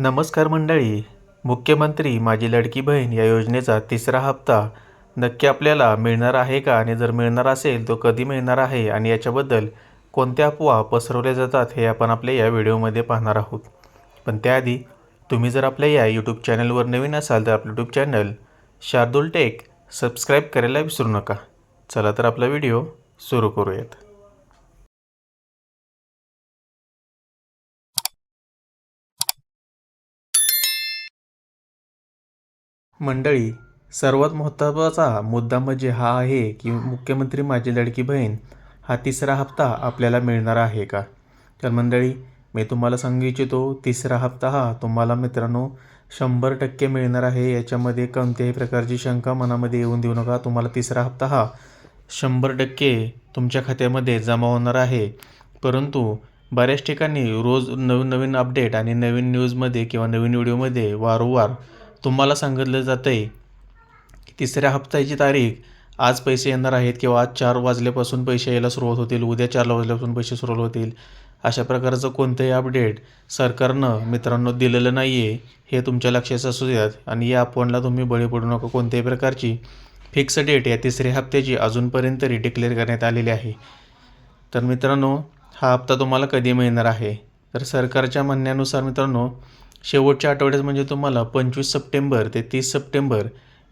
नमस्कार मंडळी. मुख्यमंत्री माझी लडकी बहीण या योजनेचा तिसरा हप्ता नक्की आपल्याला मिळणार आहे का? आणि जर मिळणार असेल तो कधी मिळणार आहे? आणि याच्याबद्दल कोणत्या अफवा पसरवल्या जातात हे आपण आपल्या या व्हिडिओमध्ये पाहणार आहोत. पण त्याआधी तुम्ही जर आपल्या या यूट्यूब चॅनलवर नवीन असाल तर आपलं YouTube channel Shardul Tech subscribe करायला विसरू नका. चला तर आपला व्हिडिओ सुरू करूयात. मंडळी सर्वात महत्त्वाचा मुद्दा म्हणजे हा आहे की मुख्यमंत्री माझी लडकी बहीण हा तिसरा हप्ता आपल्याला मिळणार आहे का? तर मंडळी मी तुम्हाला सांगू इच्छितो तिसरा हप्ता हा तुम्हाला मित्रांनो शंभर टक्के मिळणार आहे. याच्यामध्ये कोणत्याही प्रकारची शंका मनामध्ये येऊन देऊ नका. तुम्हाला तिसरा हप्ता हा शंभर टक्के तुमच्या खात्यामध्ये जमा होणार आहे. परंतु बऱ्याच ठिकाणी रोज नवीन नवीन अपडेट आणि नवीन न्यूजमध्ये किंवा नवीन व्हिडिओमध्ये वारंवार तुम्हाला सांगितलं जातं आहे की तिसऱ्या हप्त्याची तारीख आज पैसे येणार आहेत किंवा आज चार वाजल्यापासून पैसे यायला सुरुवात होतील उद्या चार वाजल्यापासून पैसे सुरुवात होतील अशा प्रकारचं कोणतंही अपडेट सरकारनं मित्रांनो दिलेलं नाही आहे हे तुमच्या लक्षात असू द्यात आणि या अफवांना तुम्ही बळी पडू नका कोणत्याही प्रकारची. फिक्स डेट या तिसऱ्या हप्त्याची अजूनपर्यंत तरी डिक्लेअर करण्यात आलेली आहे. तर मित्रांनो हा हप्ता तुम्हाला कधी मिळणार आहे? तर सरकारच्या म्हणण्यानुसार मित्रांनो शेवटच्या आठवड्यात म्हणजे तुम्हाला पंचवीस सप्टेंबर ते तीस सप्टेंबर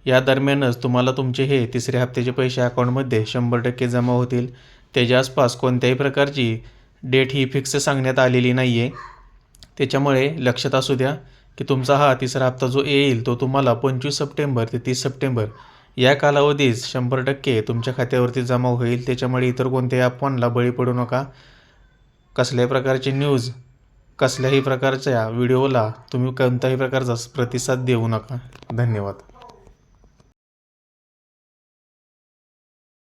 या दरम्यानच तुम्हाला तुमचे हे तिसऱ्या हप्त्याचे पैसे अकाउंटमध्ये शंभर टक्के जमा होतील. त्याच्या आसपास कोणत्याही प्रकारची डेट ही फिक्स सांगण्यात आलेली नाही आहे त्याच्यामुळे लक्षात असू द्या की तुमचा हा तिसरा हप्ता जो येईल तो तुम्हाला पंचवीस सप्टेंबर ते तीस सप्टेंबर या कालावधीत शंभर टक्के तुमच्या खात्यावरती जमा होईल. त्याच्यामुळे इतर कोणत्याही अफवांना बळी पडू नका. कसल्याही प्रकारची न्यूज कसल्याही प्रकारच्या व्हिडिओला तुम्ही कोणत्याही प्रकारचा प्रतिसाद देऊ नका. धन्यवाद.